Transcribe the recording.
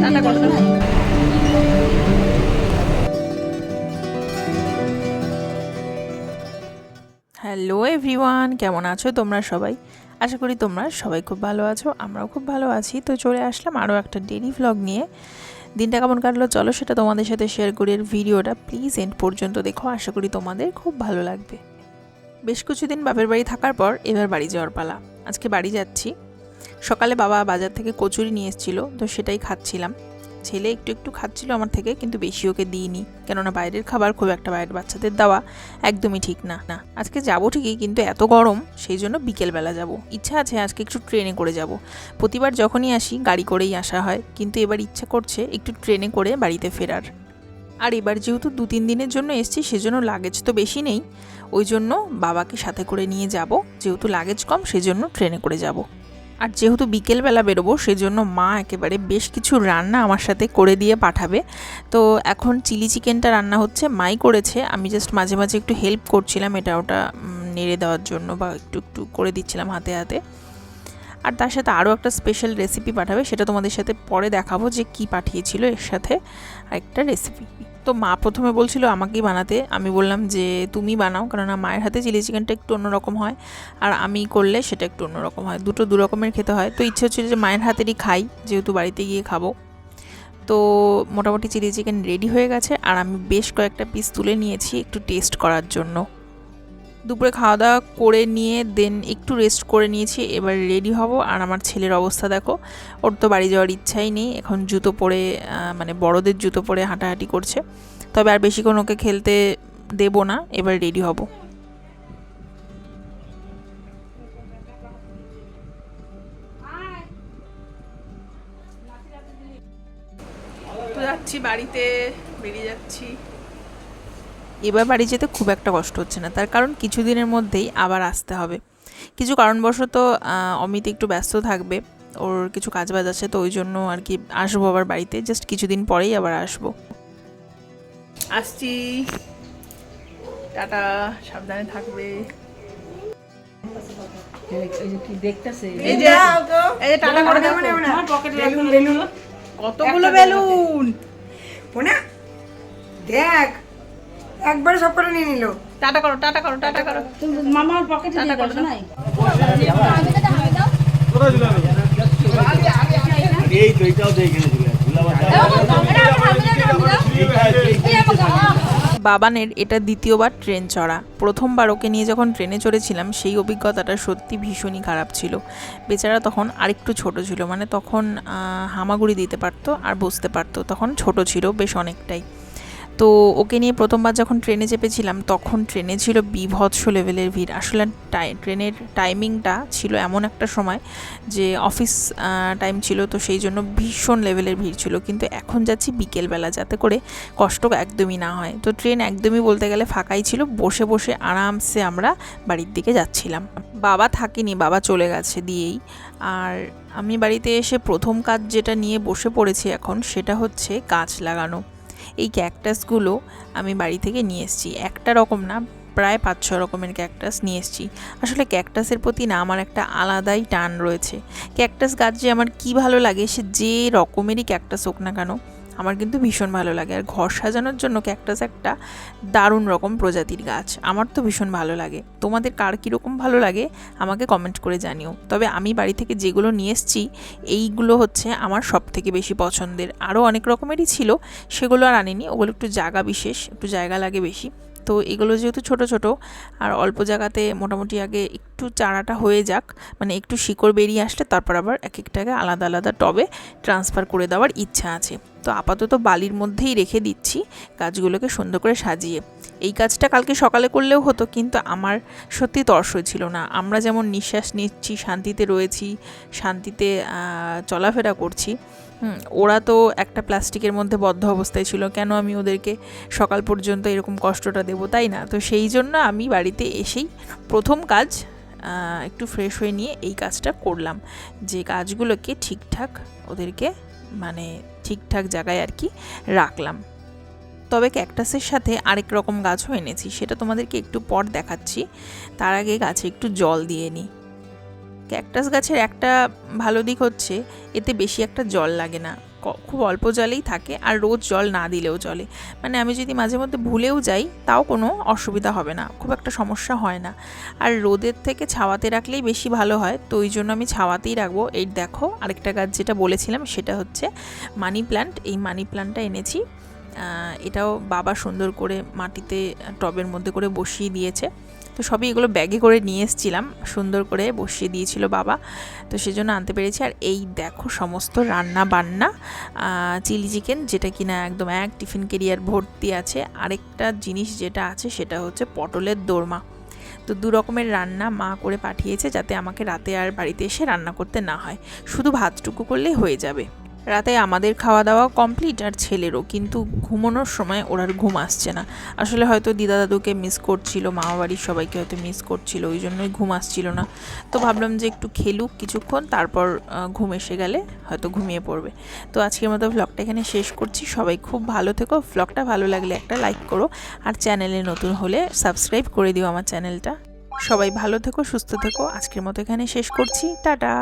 Tata করো hello everyone কেমন আছো তোমরা সবাই? আশা করি তোমরা সবাই খুব ভালো আছো, আমরাও খুব ভালো আছি। তো চলে আসলাম আরও একটা ডেলি ভ্লগ নিয়ে। দিনটা কেমন কাটলো চলো সেটা তোমাদের সাথে শেয়ার করি আর ভিডিওটা প্লিজ এন্ড পর্যন্ত দেখো, আশা করি তোমাদের খুব ভালো লাগবে। বেশ কিছুদিন বাপের বাড়ি থাকার পর এবার বাড়ি যাওয়ার পালা। আজকে বাড়ি যাচ্ছি। সকালে বাবা বাজার থেকে কচুরি নিয়ে এসেছিল, তো সেটাই খাচ্ছিলাম। ছেলে একটু একটু খাচ্ছিল আমার থেকে, কিন্তু বেশি ওকে দিইনি। কেননা বাইরের খাবার খুব একটা বাইরের বাচ্চাদের দেওয়া একদমই ঠিক না। না, আজকে যাব ঠিকই, কিন্তু এত গরম, সেই জন্য বিকেলবেলা যাব। ইচ্ছা আছে আজকে একটু ট্রেনে করে যাব। প্রতিবার যখনই আসি, গাড়ি করেই আসা হয়, কিন্তু এবার ইচ্ছা করছে একটু ট্রেনে করে বাড়িতে ফেরার। আর এবার যেহেতু দু তিন দিনের জন্য এসছি, সেজন্য লাগেজ তো বেশি নেই। ওই জন্য বাবাকে সাথে করে নিয়ে যাব, যেহেতু লাগেজ কম, সেজন্য ট্রেনে করে যাব। আর যেহেতু বিকেলবেলা বেরোবো সেই জন্য মা একেবারে বেশ কিছু রান্না আমার সাথে করে দিয়ে পাঠাবে। তো এখন চিলি চিকেনটা রান্না হচ্ছে, মাই করেছে। আমি জাস্ট মাঝে মাঝে একটু হেল্প করছিলাম, এটা ওটা নেড়ে দেওয়ার জন্য বা একটু একটু করে দিচ্ছিলাম হাতে হাতে। আর তার সাথে আরও একটা স্পেশাল রেসিপি পাঠাবে, সেটা তোমাদের সাথে পরে দেখাবো যে কি পাঠিয়েছিল এর সাথে আরেকটা রেসিপি তো মা প্রথমে বলছিল, আমাকেই বানাতে। আমি বললাম যে, তুমি বানাও, কেননা মায়ের হাতে চিলি চিকেনটা একটু অন্যরকম হয় আর আমি করলে সেটা একটু অন্যরকম হয়, দুটো দু রকমের খেতে হয়। তো ইচ্ছে হচ্ছিল যে মায়ের হাতেরই খাই, যেহেতু বাড়িতে গিয়ে খাব। তো মোটামুটি চিলি চিকেন রেডি হয়ে গেছে আর আমি বেশ কয়েকটা পিস তুলে নিয়েছি একটু টেস্ট করার জন্য। দুপুরে খাওয়া দাওয়া করে নিয়ে দেন একটু রেস্ট করে নিয়েছি। এবার রেডি হব। আর আমার ছেলের অবস্থা দেখো, ওর তো বাড়ি যাওয়ার ইচ্ছাই নেই। এখন জুতো পরে মানে বড়দের জুতো পরে হাঁটাহাঁটি করছে। তবে আর বেশিক্ষণ ওকে খেলতে দেবো না। এবার রেডি হব। যাচ্ছি বাড়িতে, বেরিয়ে যাচ্ছি। এবার বাড়ি যেতে খুব একটা কষ্ট হচ্ছে না। তার কারণ কিছুদিনের মধ্যেই আবার আসতে হবে। কিছু কারণবশত আহ, অমিত একটু ব্যস্ত থাকবে ওর কিছু কাজ বাজ আছে তো ওই জন্য আর কি আসব আবার বাড়িতে। জাস্ট কিছুদিন পরেই আবার আসব। আসছি। টাটা সাবধানে থাকবে। দেখতেছে? এই যে এই যে টাটা করে দেখো কতগুলো বেলুন? দেখ। একবারে সব করে নিয়ে নিল। টাটা করো টাটা করো টাটা করো। মামার পকেটে টাটা করো না। নাই। এই তো এটাও তো এখানে ছিল বাবানের এটা দ্বিতীয়বার ট্রেন চড়া। প্রথমবার ওকে নিয়ে যখন ট্রেনে চড়েছিলাম সেই অভিজ্ঞতাটা সত্যি ভীষণই খারাপ ছিল। বেচারা তখন আরেকটু ছোট ছিল মানে তখন হামাগুড়ি দিতে পারতো আর বসতে পারতো। তখন ছোট ছিল বেশ অনেকটাই। তো ওকে নিয়ে প্রথমবার যখন ট্রেনে চেপেছিলাম, তখন ট্রেনে ছিল বিভৎস লেভেলের ভিড়। আসলে ট্রেনের টাইমিংটা ছিল এমন একটা সময় যে অফিস টাইম ছিল, তো সেই জন্য ভীষণ লেভেলের ভিড় ছিল। কিন্তু এখন যাচ্ছি বিকেলবেলা, যাতে করে কষ্ট একদমই না হয়। তো ট্রেন একদমই বলতে গেলে ফাঁকাই ছিল, বসে বসে আরামসে আমরা বাড়ির দিকে যাচ্ছিলাম। বাবা থাকেনি, বাবা চলে গেছে দিয়েই। আর আমি বাড়িতে এসে প্রথম কাজ যেটা নিয়ে বসে পড়েছি এখন, সেটা হচ্ছে গাছ লাগানো। এই ক্যাকটাসগুলো আমি বাড়ি থেকে নিয়ে এসেছি। একটা রকম না, প্রায় পাঁচ ছ রকমের ক্যাকটাস নিয়ে এসেছি। আসলে ক্যাকটাসের প্রতি না আমার একটা আলাদাই টান রয়েছে। ক্যাকটাস গাছ যে আমার কি ভালো লাগে সে যে রকমেরই ক্যাকটাস হোক না কেন আমার কিন্তু ভীষণ ভালো লাগে। আর ঘর সাজানোর জন্য ক্যাকটাস একটা দারুণ রকম প্রজাতির গাছ, আমার তো ভীষণ ভালো লাগে। তোমাদের কার কীরকম ভালো লাগে আমাকে কমেন্ট করে জানিও। তবে আমি বাড়ি থেকে যেগুলো নিয়ে এসেছি, এইগুলো হচ্ছে আমার সব থেকে বেশি পছন্দের। আরও অনেক রকমেরই ছিল, সেগুলো আর আনিনি, ওগুলো একটু জায়গা বিশেষ, একটু জায়গা লাগে বেশি। তো এগুলো যেহেতু ছোট ছোট, আর অল্প জায়গাতে মোটামুটি আগে একটু চারাটা হয়ে যাক মানে একটু শিকড় বেরিয়ে আসলে তারপর আবার এক একটাকে আলাদা আলাদা টবে ট্রান্সফার করে দেওয়ার ইচ্ছা আছে। তো আপাতত বালির মধ্যেই রেখে দিচ্ছি গাছগুলোকে সুন্দর করে সাজিয়ে। এই কাজটা কালকে সকালে করলেও হতো, কিন্তু আমার সত্যি তর্স ছিল না। আমরা যেমন নিঃশ্বাস নিচ্ছি, শান্তিতে রয়েছি, শান্তিতে চলাফেরা করছি ওরা তো একটা প্লাস্টিকের মধ্যে বদ্ধ অবস্থায় ছিল, কেন আমি ওদেরকে সকাল পর্যন্ত এরকম কষ্টটা দেবো, তাই না? তো সেই জন্য আমি বাড়িতে এসেই প্রথম কাজ একটু ফ্রেশ হয়ে নিয়ে এই কাজটা করলাম। যে গাছগুলোকে ঠিকঠাক ওদেরকে মানে ঠিকঠাক জায়গায় আর কি রাখলাম। তবে ক্যাকটাসের সাথে আরেক রকম গাছও এনেছি, সেটা তোমাদেরকে একটু পর দেখাচ্ছি। তার আগে গাছে একটু জল দিয়ে নিই। ক্যাকটাস গাছের একটা ভালো দিক হচ্ছে, এতে বেশি একটা জল লাগে না। খুব অল্প জলেই থাকে আর রোজ জল না দিলেও চলে। মানে আমি যদি মাঝে মধ্যে ভুলেও যাই, তাও কোনো অসুবিধা হবে না, খুব একটা সমস্যা হয় না। আর রোদের থেকে ছাওয়াতে রাখলেই বেশি ভালো হয়, তো ওই জন্য আমি ছাওয়াতেই রাখব। এই দেখো, আরেকটা গাছ যেটা বলেছিলাম, সেটা হচ্ছে মানি প্ল্যান্ট এই মানি প্ল্যান্টটা এনেছি। এটাও বাবা সুন্দর করে মাটিতে, টবের মধ্যে করে বসিয়ে দিয়েছে। তো সবই এগুলো ব্যাগে করে নিয়ে এসেছিলাম। সুন্দর করে বসিয়ে দিয়েছিল বাবা। তো সেজন্য আনতে পেরেছি। আর এই দেখো সমস্ত রান্না বান্না চিলি চিকেন যেটা কিনা একদম এক টিফিন কেরিয়ার ভর্তি আছে। আরেকটা জিনিস যেটা আছে সেটা হচ্ছে পটলের দোরমা। তো দু রকমের রান্না মা করে পাঠিয়েছে যাতে আমাকে রাতে আর বাড়িতে এসে রান্না করতে না হয়। শুধু ভাতটুকু করলেই হয়ে যাবে। রাতে আমাদের খাওয়া দাওয়া কমপ্লিট আর ছেলেরও, কিন্তু ঘুমানোর সময় ওর আর ঘুম আসছে না। আসলে হয়তো দিদা দাদুকে মিস করছিল মামা বাড়ির সবাইকে হয়তো মিস করছিল, ওই জন্যই ঘুম আসছিল না। তো ভাবলাম যে একটু খেলুক কিছুক্ষণ, তারপর ঘুম এসে গেলে হয়তো ঘুমিয়ে পড়বে। তো আজকের মতো ভ্লগটা এখানে শেষ করছি। সবাই খুব ভালো থেকো। ভ্লগটা ভালো লাগলে একটা লাইক করো। আর চ্যানেলে নতুন হলে সাবস্ক্রাইব করে দিও আমার চ্যানেলটা সবাই ভালো থেকো, সুস্থ থেকো। আজকের মতো এখানে শেষ করছি। টাটা!